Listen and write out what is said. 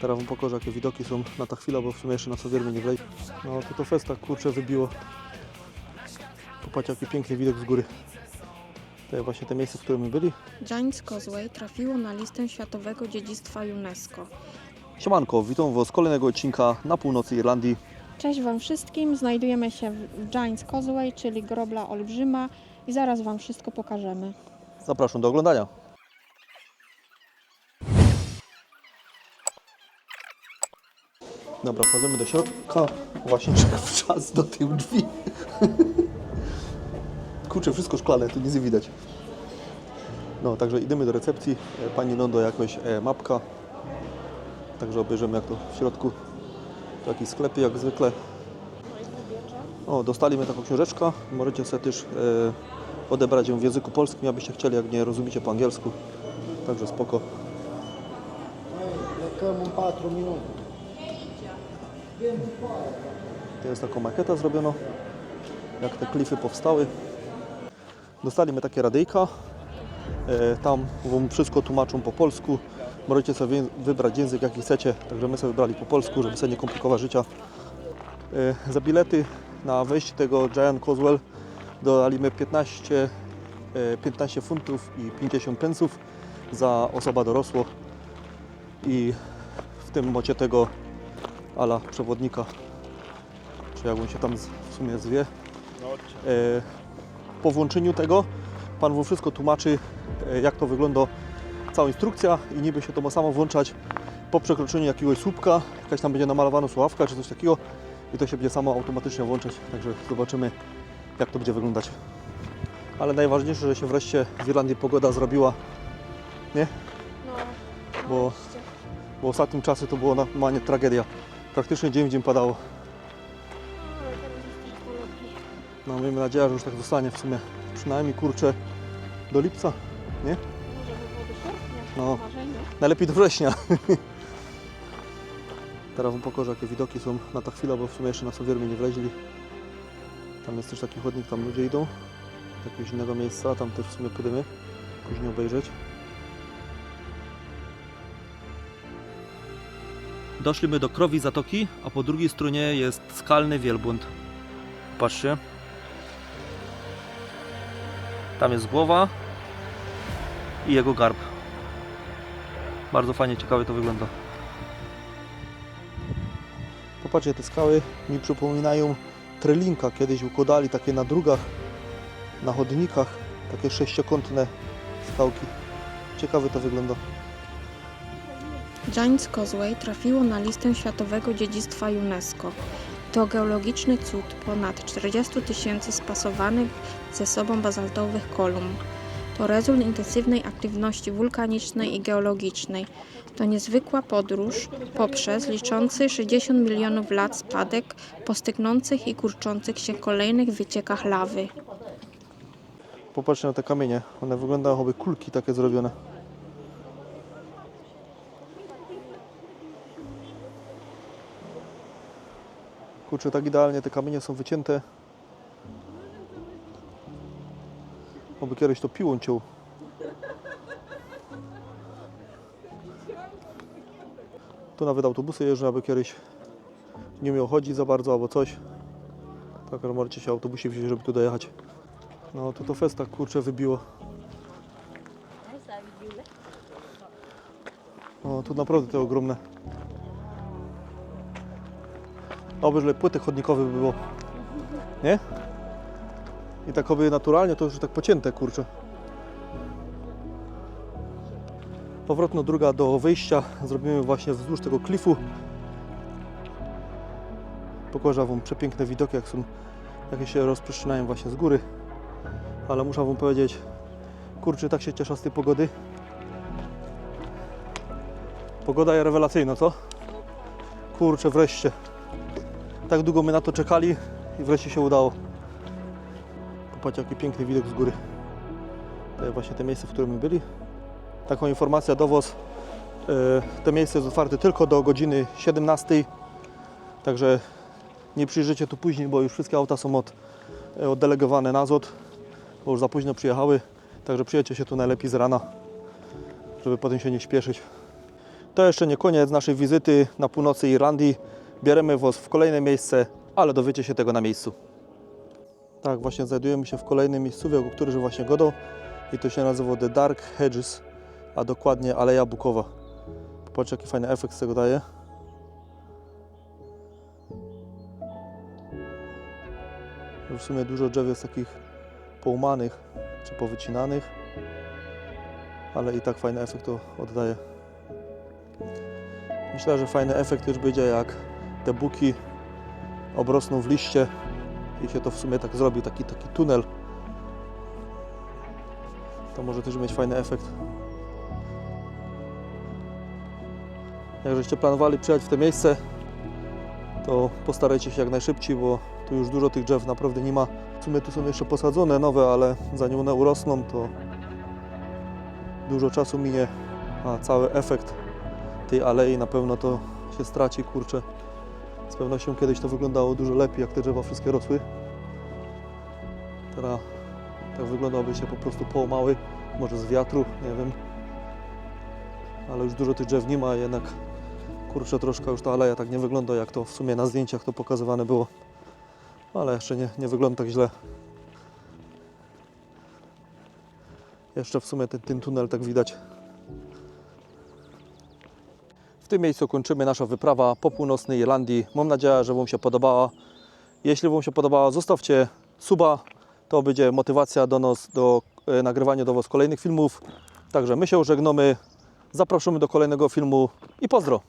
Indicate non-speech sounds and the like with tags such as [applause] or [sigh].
Teraz wam pokażę jakie widoki są na ta chwila, bo w sumie jeszcze na Sowiermie nie wlej. No to to festa kurczę wybiło. Popatrzcie jaki piękny widok z góry. To jest właśnie te miejsce, w którym my byli. Giants Causeway trafiło na listę Światowego Dziedzictwa UNESCO. Siemanko, witam was z kolejnego odcinka na północy Irlandii. Cześć Wam wszystkim, znajdujemy się w Giants Causeway, czyli grobla olbrzyma i zaraz Wam wszystko pokażemy. Zapraszam do oglądania. Dobra, wchodzimy do środka. Właśnie [laughs] czekam czas do tych drzwi. [laughs] Kurczę, wszystko szklane, tu nic nie widać. No, także idziemy do recepcji. E, Pani Londo jakoś e, mapka. Także obejrzymy jak to w środku. To jakiś sklepy jak zwykle. O, dostaliśmy taką książeczkę. Możecie sobie też e, odebrać ją w języku polskim, abyście chcieli, jak nie rozumiecie po angielsku. Także spoko. În 4 minute. To jest taką makieta zrobiono, jak te klify powstały. Dostaliśmy takie radyjka. E, Tam wam wszystko tłumaczą po polsku. Możecie sobie wybrać język jaki chcecie, także my sobie wybrali po polsku, żeby sobie nie komplikować życia. E, Za bilety na wejście tego Giant Coswell dodaliśmy 15, e, 15 funtów i 50 pensów za osoba dorosło i w tym mocie tego ala przewodnika czy jak on się tam w sumie zwie. E, po włączeniu tego Pan Wam wszystko tłumaczy, e, jak to wygląda, cała instrukcja i niby się to ma samo włączać po przekroczeniu jakiegoś słupka, jakaś tam będzie namalowana sławka czy coś takiego i to się będzie samo automatycznie włączać, także zobaczymy jak to będzie wyglądać. Ale najważniejsze, że się wreszcie w Irlandii pogoda zrobiła, nie? Bo, bo ostatnim czasy to było normalnie tragedia. Praktycznie dzień w dzień padało. No miejmy nadzieję, że już tak zostanie w sumie przynajmniej kurczę do lipca, nie? No, najlepiej do września. [laughs] Teraz wam pokażę jakie widoki są na ta chwila, bo w sumie jeszcze na Sowiermie nie wleźli. Tam jest też taki chodnik, tam ludzie idą. Do jakiegoś innego miejsca, tam też w sumie pójdziemy później obejrzeć. Doszliśmy do Krowi Zatoki, a po drugiej stronie jest skalny wielbłąd. Patrzcie. Tam jest głowa i jego garb. Bardzo fajnie, ciekawie to wygląda. Popatrzcie, te skały mi przypominają trelinka. Kiedyś układali takie na drugach, na chodnikach, takie sześciokątne skałki. Ciekawe to wygląda. Giants Causeway trafiło na listę Światowego Dziedzictwa UNESCO. To geologiczny cud ponad 40 tysięcy spasowanych ze sobą bazaltowych kolumn. To rezultat intensywnej aktywności wulkanicznej i geologicznej. To niezwykła podróż poprzez liczący 60 milionów lat spadek po i kurczących się kolejnych wyciekach lawy. Popatrzcie na te kamienie. One wyglądają jakby kulki takie zrobione. Kurczę, tak idealnie te kamienie są wycięte. Oby kiedyś to piłą ciął. Tu nawet autobusy jeżdżą, aby kiedyś nie umiał chodzić za bardzo albo coś. Tak, że możecie się autobusie wziąć, żeby tu dojechać. No to to festa kurczę wybiło. O, tu naprawdę te ogromne. Oby, że płyty chodnikowe by było. Nie? I tak oby naturalnie to już tak pocięte kurczę. Powrotna druga do wyjścia zrobimy właśnie wzdłuż tego klifu. Pokażę Wam przepiękne widoki, jak są, jakie się rozprzestrzeniają właśnie z góry ale muszę wam powiedzieć, kurczę, tak się cieszę z tej pogody. Pogoda jest rewelacyjna, co? Kurczę, wreszcie. Tak długo my na to czekali i wreszcie się udało. Popatrzcie, jaki piękny widok z góry. To jest właśnie te miejsce, w którym my byli. Taką informację do Was. Yy, To miejsce jest otwarte tylko do godziny 17. Także nie przyjrzycie tu później, bo już wszystkie auta są od, oddelegowane na ZOT bo już za późno przyjechały, także przyjedźcie się tu najlepiej z rana, żeby potem się nie śpieszyć. To jeszcze nie koniec naszej wizyty na północy Irlandii. Bierzemy Was w kolejne miejsce, ale dowiecie się tego na miejscu. Tak, właśnie znajdujemy się w kolejnym miejscu, o którym właśnie godą i to się nazywa The Dark Hedges, a dokładnie Aleja Bukowa. Popatrzcie jaki fajny efekt z tego daje. W sumie dużo drzew jest takich poumanych czy powycinanych, ale i tak fajny efekt to oddaje. Myślę, że fajny efekt już będzie jak te buki obrosną w liście i się to w sumie tak zrobi, taki, taki tunel. To może też mieć fajny efekt. Jak żeście planowali przyjechać w to miejsce, to postarajcie się jak najszybciej, bo tu już dużo tych drzew naprawdę nie ma. W sumie tu są jeszcze posadzone nowe, ale zanim one urosną, to dużo czasu minie, a cały efekt tej alei na pewno to się straci, kurczę. Z pewnością kiedyś to wyglądało dużo lepiej, jak te drzewa wszystkie rosły. Teraz tak wyglądałoby się po prostu połamały, może z wiatru, nie wiem. Ale już dużo tych drzew nie ma, jednak kurczę troszkę już ta aleja tak nie wygląda, jak to w sumie na zdjęciach to pokazywane było. Ale jeszcze nie, nie wygląda tak źle. Jeszcze w sumie ten, ten tunel tak widać. W tym miejscu kończymy nasza wyprawa po północnej Irlandii. Mam nadzieję, że Wam się podobała. Jeśli Wam się podobała, zostawcie suba. To będzie motywacja do nas, do e, nagrywania do Was kolejnych filmów. Także my się żegnamy. Zapraszamy do kolejnego filmu i pozdro!